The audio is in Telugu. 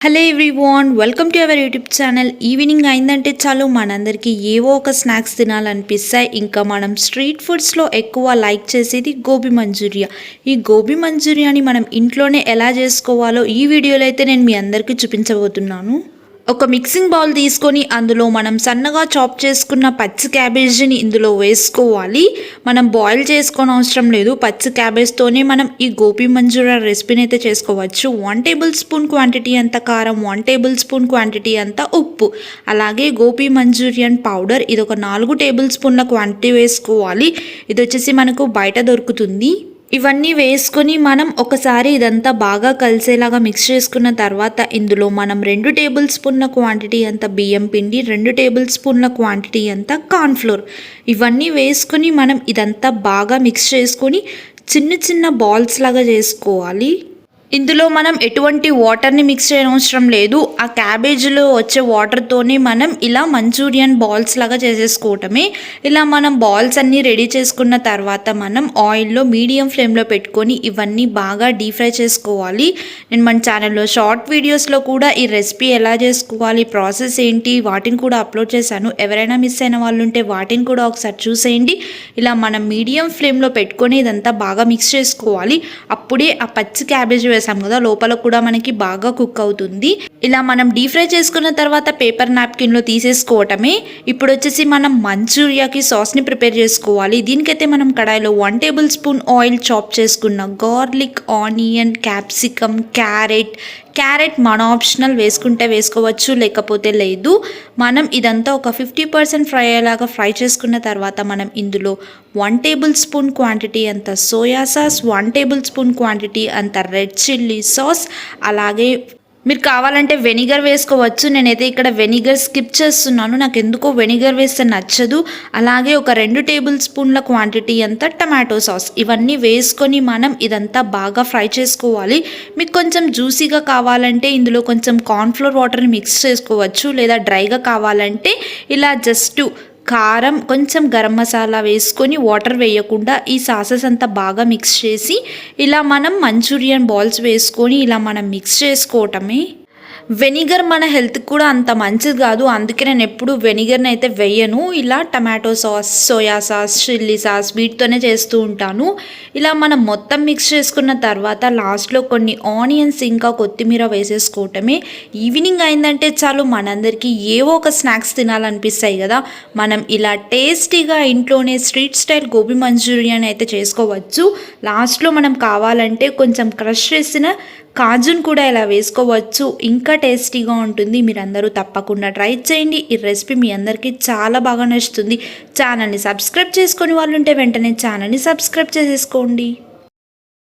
Hello everyone welcome to our YouTube channel. Evening అయిందంటే చాలు మనందరికీ ఏవో ఒక స్నాక్స్ తినాలనిపిస్తాయి. ఇంకా మనం స్ట్రీట్ ఫుడ్స్లో ఎక్కువ లైక్ చేసేది గోబీ మంచూరియా. ఈ గోబీ మంచూరియాని మనం ఇంట్లోనే ఎలా చేసుకోవాలో ఈ వీడియోలో అయితే నేను మీ అందరికీ చూపించబోతున్నాను. ఒక మిక్సింగ్ బౌల్ తీసుకొని అందులో మనం సన్నగా చాప్ చేసుకున్న పచ్చి క్యాబేజీని ఇందులో వేసుకోవాలి. మనం బాయిల్ చేసుకోని అవసరం లేదు. పచ్చి క్యాబేజ్తోనే మనం ఈ గోబీ మంజూరా రెసిపీని అయితే చేసుకోవచ్చు. వన్ టేబుల్ స్పూన్ క్వాంటిటీ అంత కారం వన్ టేబుల్ స్పూన్ క్వాంటిటీ అంత ఉప్పు. అలాగే గోబీ మంచూరియన్ పౌడర్ ఇది ఒక నాలుగు టేబుల్ స్పూన్ల క్వాంటిటీ వేసుకోవాలి. ఇది వచ్చేసి మనకు బయట దొరుకుతుంది. ఇవన్నీ వేసుకొని మనం ఒకసారి ఇదంతా బాగా కలిసేలాగా మిక్స్ చేసుకున్న తర్వాత ఇందులో మనం రెండు టేబుల్ స్పూన్ల క్వాంటిటీ అంత బియ్యం పిండి రెండు టేబుల్ స్పూన్ల క్వాంటిటీ అంత కార్న్ఫ్లోర్ ఇవన్నీ వేసుకొని మనం ఇదంతా బాగా మిక్స్ చేసుకొని చిన్న చిన్న బాల్స్ లాగా చేసుకోవాలి. ఇందులో మనం ఎటువంటి వాటర్ని మిక్స్ చేయనవసరం లేదు. ఆ క్యాబేజీలో వచ్చే వాటర్తోనే మనం ఇలా మంచూరియన్ బాల్స్ లాగా చేసేసుకోవటమే. ఇలా మనం బాల్స్ అన్నీ రెడీ చేసుకున్న తర్వాత మనం ఆయిల్లో మీడియం ఫ్లేమ్లో పెట్టుకొని ఇవన్నీ బాగా డీప్ ఫ్రై చేసుకోవాలి. నేను మన ఛానల్లో షార్ట్ వీడియోస్లో కూడా ఈ రెసిపీ ఎలా చేసుకోవాలి ప్రాసెస్ ఏంటి వాటిని కూడా అప్లోడ్ చేశాను. ఎవరైనా మిస్ అయిన వాళ్ళు ఉంటే వాటిని కూడా ఒకసారి చూసేయండి. ఇలా మనం మీడియం ఫ్లేమ్లో పెట్టుకొని ఇదంతా బాగా మిక్స్ చేసుకోవాలి. అప్పుడే ఆ పచ్చి క్యాబేజీ వేసాం కదా లోపల కూడా మనకి బాగా కుక్ అవుతుంది. ఇలా మనం డీప్ ఫ్రై చేసుకున్న తర్వాత పేపర్ నాప్కిన్లో తీసేసుకోవటమే. ఇప్పుడు వచ్చేసి మనం మంచూరియాకి సాస్ని ప్రిపేర్ చేసుకోవాలి. దీనికైతే మనం కడాయిలో one tablespoon oil chop చేసుకున్న garlic onion capsicum carrot. Carrot మన ఆప్షనల్ వేసుకుంటే వేసుకోవచ్చు లేకపోతే లేదు. మనం ఇదంతా ఒక ఫిఫ్టీ పర్సెంట్ ఫ్రై అయ్యేలాగా ఫ్రై చేసుకున్న తర్వాత మనం ఇందులో వన్ టేబుల్ స్పూన్ క్వాంటిటీ అంత soya sauce one tablespoon quantity అంత రెడ్ చిల్లీ సాస్ అలాగే మీరు కావాలంటే వెనిగర్ వేసుకోవచ్చు. నేనైతే ఇక్కడ వెనిగర్ స్కిప్ చేస్తున్నాను. నాకు ఎందుకో వెనిగర్ వేస్తే నచ్చదు. అలాగే ఒక రెండు టేబుల్ స్పూన్ల క్వాంటిటీ అంతా టమాటో సాస్. ఇవన్నీ వేసుకొని మనం ఇదంతా బాగా ఫ్రై చేసుకోవాలి. మీకు కొంచెం జ్యూసీగా కావాలంటే ఇందులో కొంచెం కార్న్ఫ్లోర్ వాటర్ని మిక్స్ చేసుకోవచ్చు. లేదా డ్రైగా కావాలంటే ఇలా జస్ట్ కారం కొంచెం గరం మసాలా వేసుకొని వాటర్ వేయకుండా ఈ సాసెస్ అంతా బాగా మిక్స్ చేసి ఇలా మనం మంచూరియన్ బాల్స్ వేసుకొని ఇలా మనం మిక్స్ చేసుకోవటమే వెనిగర్ మన హెల్త్కి కూడా అంత మంచిది కాదు. అందుకే నేను ఎప్పుడు వెనిగర్ని అయితే వేయను. ఇలా tomato sauce soya sauce chilli sauce వీటితోనే చేస్తూ ఉంటాను. ఇలా మనం మొత్తం మిక్స్ చేసుకున్న తర్వాత లాస్ట్లో కొన్ని ఆనియన్స్ ఇంకా కొత్తిమీర వేసేసుకోవటమే. ఈవినింగ్ అయిందంటే చాలు మనందరికీ ఏవో ఒక స్నాక్స్ తినాలనిపిస్తాయి కదా. మనం ఇలా టేస్టీగా ఇంట్లోనే స్ట్రీట్ స్టైల్ గోబీ మంచూరియన్ అయితే చేసుకోవచ్చు. లాస్ట్లో మనం కావాలంటే కొంచెం క్రష్ చేసిన కాజును కూడా ఇలా వేసుకోవచ్చు. ఇంకా టేస్టీగా ఉంటుంది. మీరందరూ తప్పకుండా ట్రై చేయండి. ఈ రెసిపీ మీ అందరికీ చాలా బాగా నచ్చుతుంది. ఛానల్ని సబ్స్క్రైబ్ చేసుకొని వాళ్ళు ఉంటే వెంటనే ఛానల్ని సబ్స్క్రైబ్ చేసేసుకోండి.